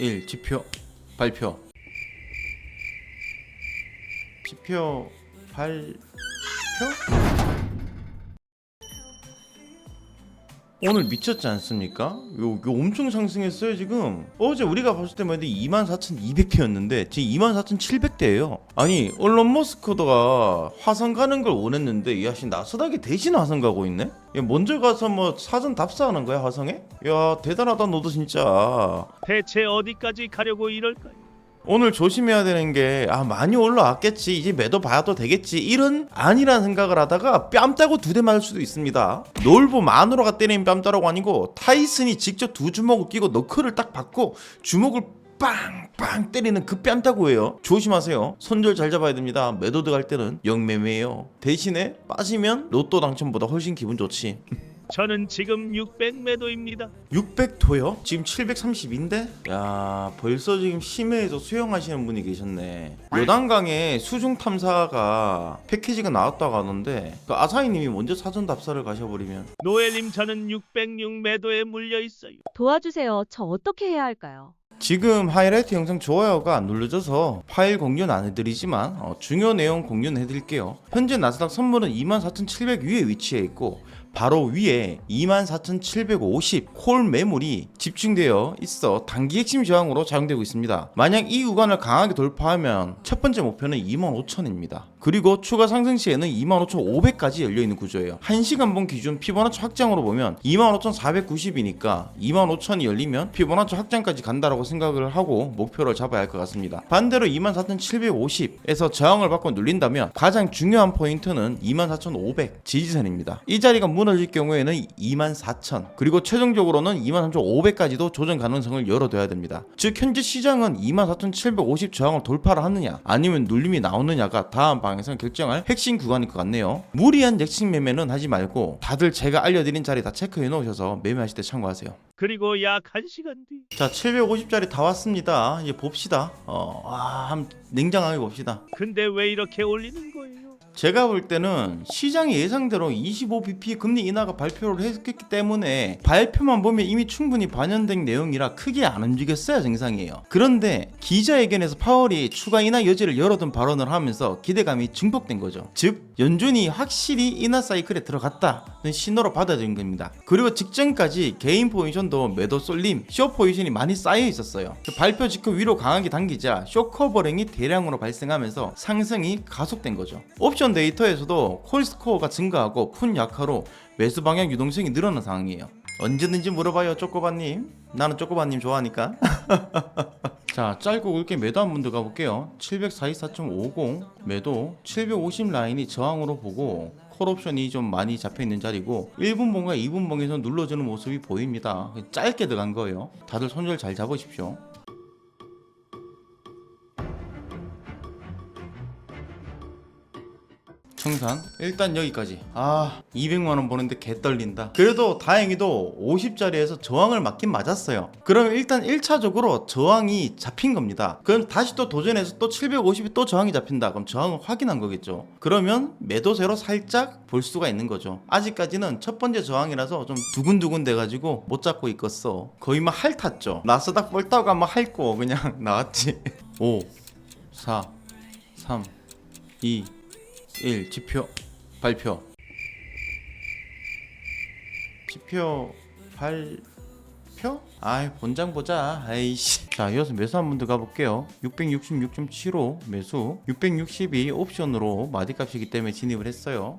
1 지표 발표. 지표 발표 오늘 미쳤지 않습니까? 요, 요 엄청 상승했어요 지금 어제 우리가 봤을 때만 해도 24,200대였는데 지금 24,700대예요 아니 언론 머스크가 화성 가는 걸 원했는데 야씨 나스닥이 대신 화성 가고 있네? 야, 먼저 가서 뭐 사전 답사하는 거야 화성에? 야 대단하다 너도 진짜 대체 어디까지 가려고 이럴까요? 오늘 조심해야 되는 게 아 많이 올라왔겠지. 이제 매도 봐도 되겠지. 이런 아니라는 생각을 하다가 뺨 따고 두 대 맞을 수도 있습니다. 놀부 마누라가 때리는 뺨 따라고 아니고 타이슨이 직접 두 주먹을 끼고 너클을 딱 받고 주먹을 빵빵 때리는 그 뺨 따고 예요. 조심하세요. 손절 잘 잡아야 됩니다. 매도 들어갈 때는 영매매예요. 대신에 빠지면 로또 당첨보다 훨씬 기분 좋지 저는 지금 600 매도입니다. 600도요? 지금 730인데? 야 벌써 지금 심해에서 수영하시는 분이 계셨네 요단강에 수중 탐사가 패키지가 나왔다고 하는데 그 아사히님이 먼저 사전 답사를 가셔버리면 노엘님 저는 606 매도에 물려 있어요. 도와주세요. 저 어떻게 해야 할까요? 지금 하이라이트 영상 좋아요가 안 눌러져서 파일 공유는 안 해드리지만 어, 중요 내용 공유는 해드릴게요 현재 나스닥 선물은 24,700 위에 위치해 있고 바로 위에 24,750 콜 매물이 집중되어 있어 단기 핵심 저항으로 작용되고 있습니다. 만약 이 구간을 강하게 돌파하면 첫 번째 목표는 25,000입니다. 그리고 추가 상승 시에는 25,500까지 열려 있는 구조예요. 1시간 본 기준 피보나치 확장으로 보면 25,490이니까 25,000이 열리면 피보나치 확장까지 간다라고 생각을 하고 목표를 잡아야 할 것 같습니다. 반대로 24,750에서 저항을 받고 눌린다면 가장 중요한 포인트는 24,500 지지선입니다. 이 자리가 무 너질 경우에는 24,000 그리고 최종적으로는 23,500까지도 조정 가능성을 열어둬야 됩니다. 즉 현재 시장은 24,750 저항을 돌파를 하느냐 아니면 눌림이 나오느냐가 다음 방에서 결정할 핵심 구간일 것 같네요. 무리한 액식 매매는 하지 말고 다들 제가 알려드린 자리 다 체크해 놓으셔서 매매하실 때 참고하세요. 그리고 약 1시간 뒤 자 750짜리 다 왔습니다. 이제 봅시다. 어, 아, 냉정하게 봅시다. 근데 왜 이렇게 올리는 거예요? 제가 볼 때는 시장의 예상대로 25bp 금리 인하가 발표를 했기 때문에 발표만 보면 이미 충분히 반영된 내용이라 크게 안 움직였어야 정상이에요. 그런데 기자회견에서 파월이 추가 인하 여지를 열어둔 발언을 하면서 기대감이 증폭된 거죠. 즉 연준이 확실히 인하 사이클에 들어갔다는 신호로 받아들인 겁니다. 그리고 직전까지 개인 포지션도 매도 쏠림, 쇼 포지션이 많이 쌓여 있었어요. 그 발표 직후 위로 강하게 당기자 쇼 커버링이 대량으로 발생하면서 상승이 가속된 거죠. 옵션 데이터에서도 콜 스코어가 증가하고 푼 약화로 매수 방향 유동성이 늘어난 상황이에요. 언제든지 물어봐요, 쪼꼬바님. 나는 쪼꼬바님 좋아하니까. 자, 짧고 굵게 매도 한 분들 가볼게요. 744.50 매도, 750 라인이 저항으로 보고 콜 옵션이 좀 많이 잡혀 있는 자리고 1분봉과 2분봉에서 눌러주는 모습이 보입니다. 짧게 들어간 거예요. 다들 손절 잘 잡으십시오. 청산 일단 여기까지. 아 200만원 버는데 개 떨린다. 그래도 다행히도 50짜리에서 저항을 맞긴 맞았어요. 그러면 일단 1차적으로 저항이 잡힌 겁니다. 그럼 다시 또 도전해서 또 750이 또 저항이 잡힌다. 그럼 저항을 확인한 거겠죠. 그러면 매도세로 살짝 볼 수가 있는 거죠. 아직까지는 첫 번째 저항이라서 좀 두근두근 돼가지고 못 잡고 있겠어. 거의 막 핥았죠. 나스닥 뻘다가 막 핥고 그냥 나왔지. 5 4 3 2 1 지표 발표. 지표 발표? 아이 본장 보자. 아이씨. 자 이어서 매수 한 분들 가볼게요. 666.75 매수. 662 옵션으로 마디값이기 때문에 진입을 했어요.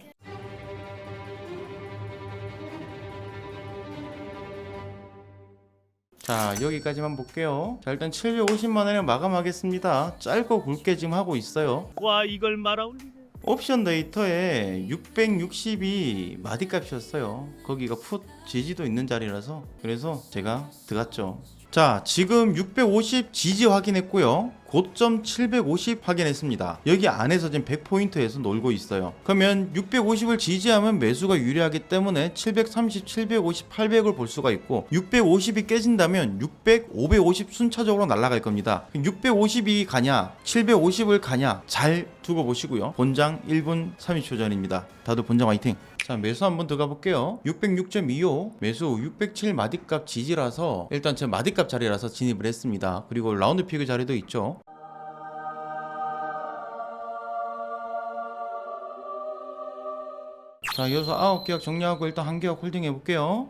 자 여기까지만 볼게요. 자 일단 750만원에 마감하겠습니다. 짧고 굵게 지금 하고 있어요. 와 이걸 말아 올리네. 옵션 데이터에 660이 마디 값이었어요. 거기가 풋 지지도 있는 자리라서 그래서 제가 들어갔죠. 자, 지금 650 지지 확인했고요. 고점 750 확인했습니다. 여기 안에서 지금 100포인트에서 놀고 있어요. 그러면 650을 지지하면 매수가 유리하기 때문에 730, 750, 800을 볼 수가 있고 650이 깨진다면 600, 550 순차적으로 날아갈 겁니다. 650이 가냐, 750을 가냐 잘 두고 보시고요. 본장 1분 30초 전입니다. 다들 본장 화이팅. 자, 자 매수 한번 들어가 볼게요 606.25 매수 607 마디값 지지라서 일단 제 마디값 자리라서 진입을 했습니다 그리고 라운드 피그 자리도 있죠 자 이어서 9개약 정리하고 일단 한 개약 홀딩 해볼게요.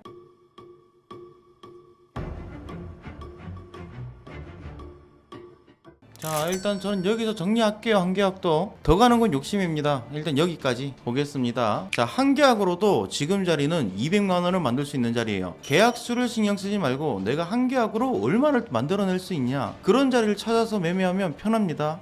자 일단 저는 여기서 정리할게요 한 계약도. 더 가는 건 욕심입니다. 일단 여기까지 보겠습니다. 자 한 계약으로도 지금 자리는 200만원을 만들 수 있는 자리예요. 계약수를 신경 쓰지 말고 내가 한 계약으로 얼마를 만들어낼 수 있냐. 그런 자리를 찾아서 매매하면 편합니다